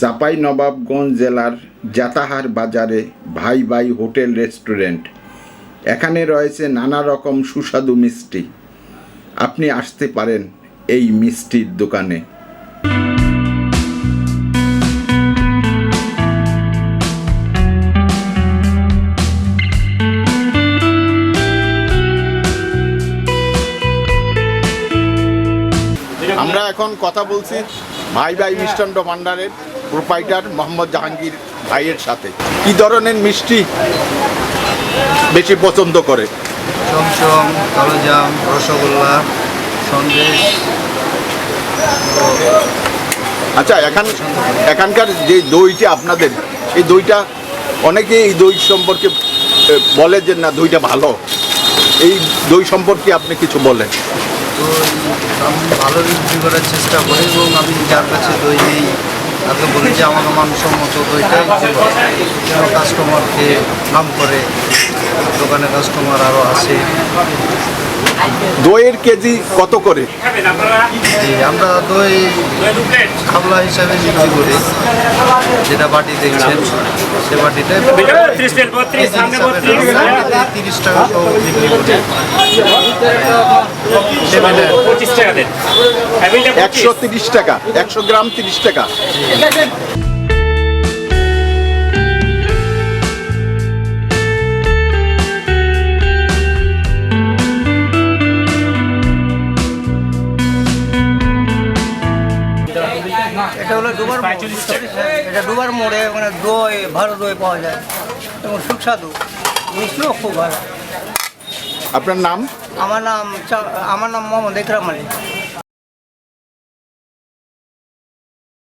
চাপাই নবাবগঞ্জ জেলার জাতাহার বাজারে ভাই ভাই হোটেল রেস্টুরেন্ট। এখানে রয়েছে নানা রকম সুস্বাদু মিষ্টি। আপনি আসতে পারেন এই মিষ্টির দোকানে। আমরা এখন কথা বলছি ভাই ভাই মিষ্টান্ন ভান্ডারের প্রোপাইটার মোহাম্মদ জাহাঙ্গীর ভাইয়ের সাথে। কি ধরনের মিষ্টি বেশি পছন্দ করে? চমচম কালোজাম রসগোল্লা সন্দেশ। আচ্ছা এখান এখানকার যে দইটা আপনাদের এই দইটা অনেকে এই দই সম্পর্কে বলে যে না দইটা ভালো। এই দই সম্পর্কে আপনি কিছু বলেন। আমি ভালো বিক্রি করার চেষ্টা করি এবং আমি যার কাছে দই নেই তাকে বলি যে আমার মানসম্মত দইটাই যেন কাস্টমারকে নাম করে দোকানে কাস্টমার আরও আসে। দইয়ের কেজি কত করে? আমরা দই খাবলা হিসাবে বিক্রি করি। যেটা বাটি দেখছেন সে বাটিটাই তিরিশ টাকা সহ বিক্রি করি। পঁচিশ টাকা দেন। একশো তিরিশ টাকা একশো গ্রাম তিরিশ টাকা। এটা হলো দুবার মোড় এটা দুবার মোড়ে মানে দই ভালো দই পাওয়া যায়। এবং সুস্বাদু। মিষ্টিও খুব ভালো। আপনার নাম? আমার নাম আমার নাম মোহাম্মদ একরাম আলী।